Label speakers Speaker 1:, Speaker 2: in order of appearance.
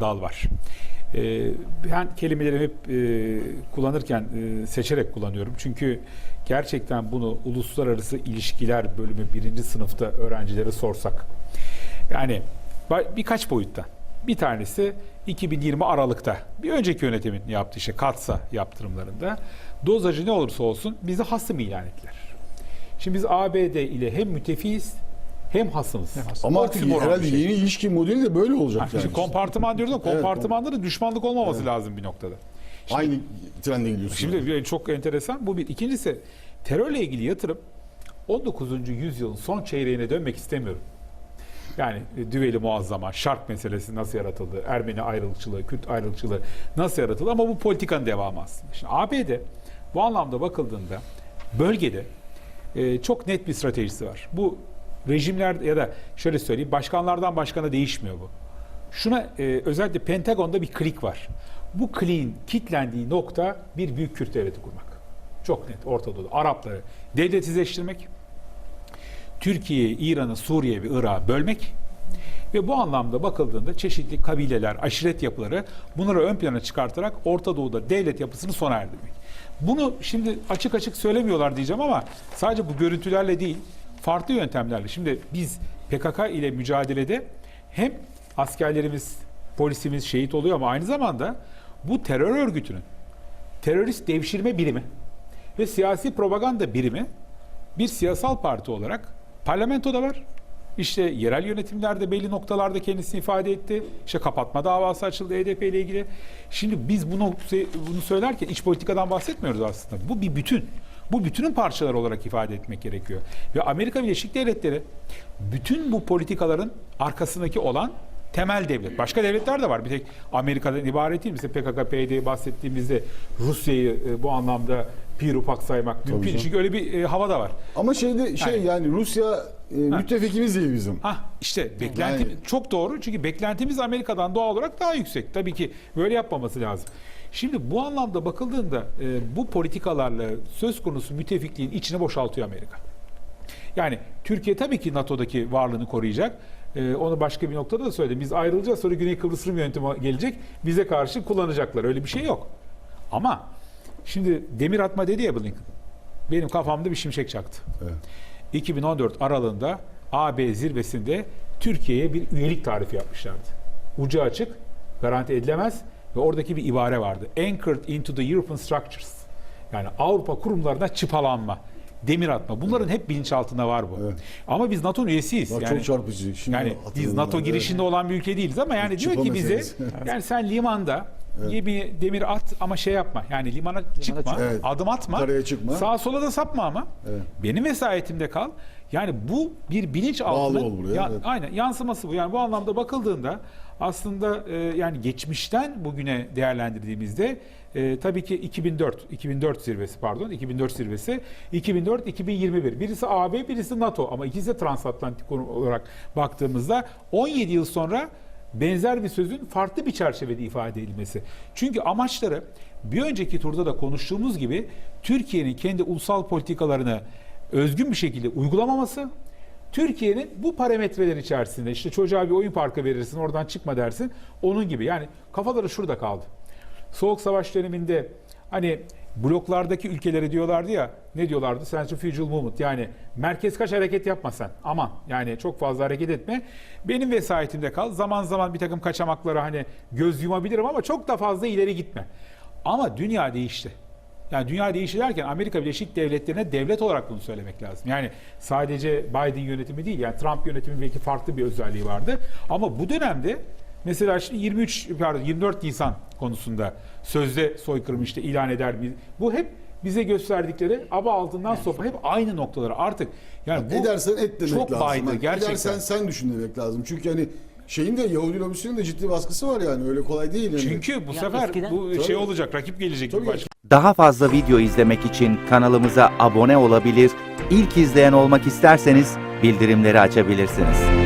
Speaker 1: dal var. Ee, ben kelimelerimi hep e, kullanırken e, seçerek kullanıyorum. Çünkü gerçekten bunu uluslararası ilişkiler bölümü birinci sınıfta öğrencilere sorsak. Yani birkaç boyutta. Bir tanesi 2020 Aralık'ta bir önceki yönetimin yaptığı şey Katsa yaptırımlarında dozajı ne olursa olsun bizi hasım ilan ettiler. Şimdi biz ABD ile hem müttefiyiz hem hasımız.
Speaker 2: Ama artık
Speaker 1: Oksimoron bir
Speaker 2: herhalde
Speaker 1: şey.
Speaker 2: yeni ilişki modeli de böyle olacak
Speaker 1: Ha,
Speaker 2: yani.
Speaker 1: Şimdi kompartıman diyoruz ama
Speaker 2: Evet,
Speaker 1: kompartımanda da düşmanlık olmaması lazım bir noktada.
Speaker 2: Aynı trende gidiyorsun.
Speaker 1: Şimdi bir- çok enteresan bu bir. İkincisi terörle ilgili yatırım 19. yüzyılın son çeyreğine dönmek istemiyorum. Yani e, düveli muazzama, şark meselesi nasıl yaratıldı, Ermeni ayrılıkçılığı, Kürt ayrılıkçılığı nasıl yaratıldı ama bu politikanın devamı aslında. Şimdi ABD bu anlamda bakıldığında bölgede e, çok net bir stratejisi var. Bu rejimler ya da şöyle söyleyeyim başkanlardan başkana değişmiyor bu. Şuna e, özellikle Pentagon'da bir klik var. Bu kliğin kitlendiği nokta bir büyük Kürt devleti kurmak. Çok net Orta Doğu'da. Arapları devletizleştirmek, Türkiye'yi, İran'ı, Suriye ve Irak'ı bölmek ve bu anlamda bakıldığında çeşitli kabileler, aşiret yapıları bunları ön plana çıkartarak Orta Doğu'da devlet yapısını sona erdirmek. Bunu şimdi açık açık söylemiyorlar diyeceğim ama sadece bu görüntülerle değil, farklı yöntemlerle. Şimdi biz PKK ile mücadelede hem askerlerimiz, polisimiz şehit oluyor ama aynı zamanda bu terör örgütünün terörist devşirme birimi ve siyasi propaganda birimi bir siyasal parti olarak parlamentoda var. İşte yerel yönetimlerde belli noktalarda kendisini ifade etti. İşte kapatma davası açıldı HDP ile ilgili. Şimdi biz bunu bunu söylerken iç politikadan bahsetmiyoruz aslında. Bu bir bütün. Bu bütünün parçaları olarak ifade etmek gerekiyor. Ve Amerika Birleşik Devletleri bütün bu politikaların arkasındaki olan temel devlet. Başka devletler de var. Bir tek Amerika'dan ibaret değil. Mesela PKK, PYD'yi bahsettiğimizde Rusya'yı e, bu anlamda pir upak saymak mümkün. Çünkü öyle bir e, hava da var.
Speaker 2: Ama şeyde şey
Speaker 1: Yani-
Speaker 2: yani Rusya e, müttefikimiz değil bizim.
Speaker 1: Ha işte beklenti
Speaker 2: Yani-
Speaker 1: çok doğru çünkü beklentimiz Amerika'dan doğal olarak daha yüksek. Tabii ki böyle yapmaması lazım. Şimdi bu anlamda bakıldığında e, bu politikalarla söz konusu müttefikliğin içini boşaltıyor Amerika. Yani Türkiye tabii ki NATO'daki varlığını koruyacak. E, onu başka bir noktada da söyledim. Biz ayrılacağız sonra Güney Kıbrıs Rum yöntemi gelecek. Bize karşı kullanacaklar. Öyle bir şey yok. Ama şimdi demir atma dedi ya Blinken. Benim kafamda bir şimşek çaktı.
Speaker 2: Evet.
Speaker 1: 2014 aralığında AB zirvesinde Türkiye'ye bir üyelik tarifi yapmışlardı. Ucu açık, garanti edilemez ve oradaki bir ibare vardı. Anchored into the European structures. Yani Avrupa kurumlarına çıpalanma, demir atma. Bunların hep bilinçaltında var bu.
Speaker 2: Evet.
Speaker 1: Ama biz NATO'nun üyesiyiz.
Speaker 2: Bak
Speaker 1: yani,
Speaker 2: çok çarpıcı. Şimdi
Speaker 1: yani biz NATO girişinde olan bir ülke değiliz ama yani diyor
Speaker 2: Çıpa
Speaker 1: ki bize yani sen limanda gemi demir at ama şey yapma. Yani limana çıkma,
Speaker 3: çıkma.
Speaker 2: Evet.
Speaker 1: adım atma.
Speaker 2: Karaya çıkma.
Speaker 1: Sağa sola da sapma ama.
Speaker 2: Evet.
Speaker 1: Benim vesayetimde kal. Yani bu bir bilinç altında
Speaker 2: ol buraya, evet.
Speaker 1: aynen yansıması bu. Yani bu anlamda bakıldığında aslında e, yani geçmişten bugüne değerlendirdiğimizde e, tabii ki 2004 2004 zirvesi pardon 2004 zirvesi 2004 2021 birisi AB birisi NATO ama ikisi de transatlantik olarak baktığımızda 17 yıl sonra benzer bir sözün farklı bir çerçevede ifade edilmesi. Çünkü amaçları bir önceki turda da konuştuğumuz gibi Türkiye'nin kendi ulusal politikalarını özgün bir şekilde uygulamaması, Türkiye'nin bu parametreler içerisinde işte çocuğa bir oyun parkı verirsin oradan çıkma dersin onun gibi yani kafaları şurada kaldı. Soğuk Savaş döneminde hani bloklardaki ülkeleri diyorlardı ya ne diyorlardı? Centrifugal movement yani merkez kaç hareket yapma sen aman yani çok fazla hareket etme. Benim vesayetimde kal zaman zaman bir takım kaçamaklara hani göz yumabilirim ama çok da fazla ileri gitme. Ama dünya değişti. Yani dünya değişti derken Amerika Birleşik Devletleri'ne devlet olarak bunu söylemek lazım. Yani sadece Biden yönetimi değil yani Trump yönetimi belki farklı bir özelliği vardı. Ama bu dönemde mesela şimdi 23 pardon 24 Nisan konusunda sözde soykırım işte ilan eder mi? Bu hep bize gösterdikleri aba altından sopa hep aynı noktaları artık yani bu
Speaker 2: Edersen et demek
Speaker 1: çok
Speaker 2: lazım.
Speaker 1: baydı
Speaker 2: Hani
Speaker 1: gerçekten.
Speaker 2: Edersen sen düşün demek lazım. Çünkü hani şeyin de Yahudi lobisinin de ciddi baskısı var yani öyle kolay değil. Yani.
Speaker 1: Çünkü bu
Speaker 3: Ya
Speaker 1: sefer
Speaker 3: eskiden-
Speaker 1: bu
Speaker 2: Tabii.
Speaker 1: şey olacak rakip gelecek
Speaker 2: Tabii.
Speaker 1: bir başka.
Speaker 4: Daha fazla video izlemek için kanalımıza abone olabilir, ilk izleyen olmak isterseniz bildirimleri açabilirsiniz.